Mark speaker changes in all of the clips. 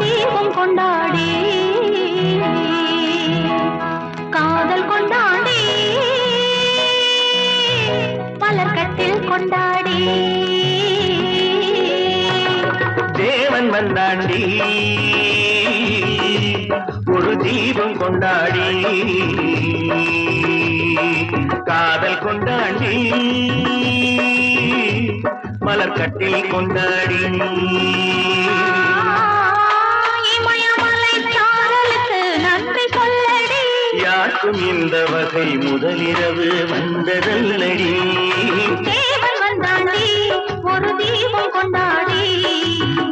Speaker 1: தீபம் கொண்டாடி காதல் கொண்டாடி பலர்கத்தில் கொண்டாடி. தேவன் வந்தாண்டி ஒரு தீபம் கொண்டாடி. காதல் கொண்டாடி
Speaker 2: மலர் கட்டில் கொண்டாடி.
Speaker 1: யாருக்கும் இந்த வகை முதலிரவு வந்ததல்லடி.
Speaker 2: தேவன் வந்தாண்டி ஒரு தீபம் கொண்டாடி.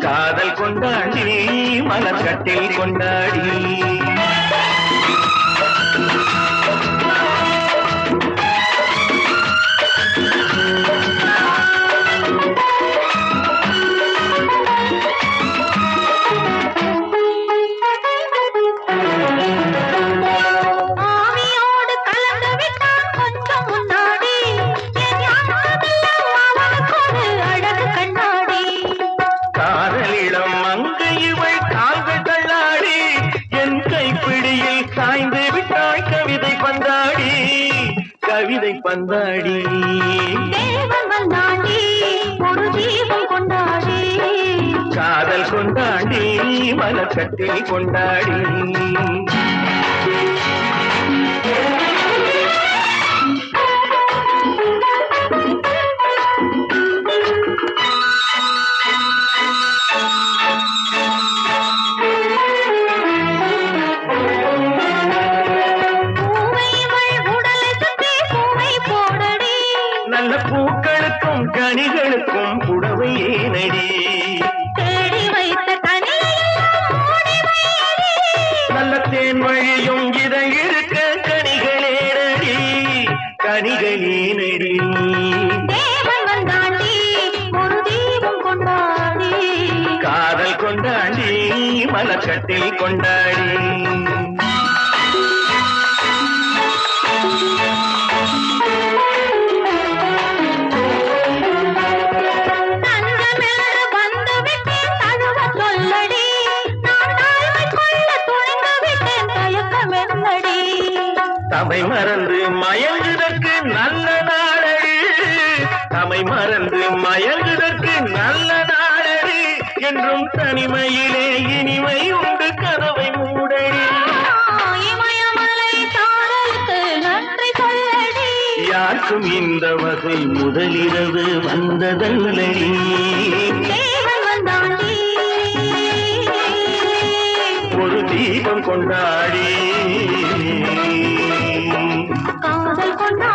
Speaker 1: காதல் கொண்டாடி மலர்கட்டில் கொண்டாடி. பந்தாடி
Speaker 2: தேவன் வந்தாண்டி ஒரு தீபம் கொண்டாடி.
Speaker 1: காதல் கொண்டாடி மலக்கட்டில் கொண்டாடி. ஏனடி?
Speaker 2: தேடி வைத்த.
Speaker 1: நல்ல தேன் வழியும் இதை இருக்க கனிகளேனடி. கனிகளேனடி. காதல் கொண்டாடி மலக்கட்டில் கொண்டாடி. தமை மறந்து மயங்குதற்கு நல்ல நாளடி. தமை மறந்து மயங்குதற்கு நல்ல நாளடி. என்றும் தனிமையிலே இனிமை உண்டு கதவை மூடடி. யாருக்கும் இந்த வகை முதலிரவு வந்ததல்லடி. ஒரு தீபம் கொண்டாடி.
Speaker 2: காதல் கொண்ட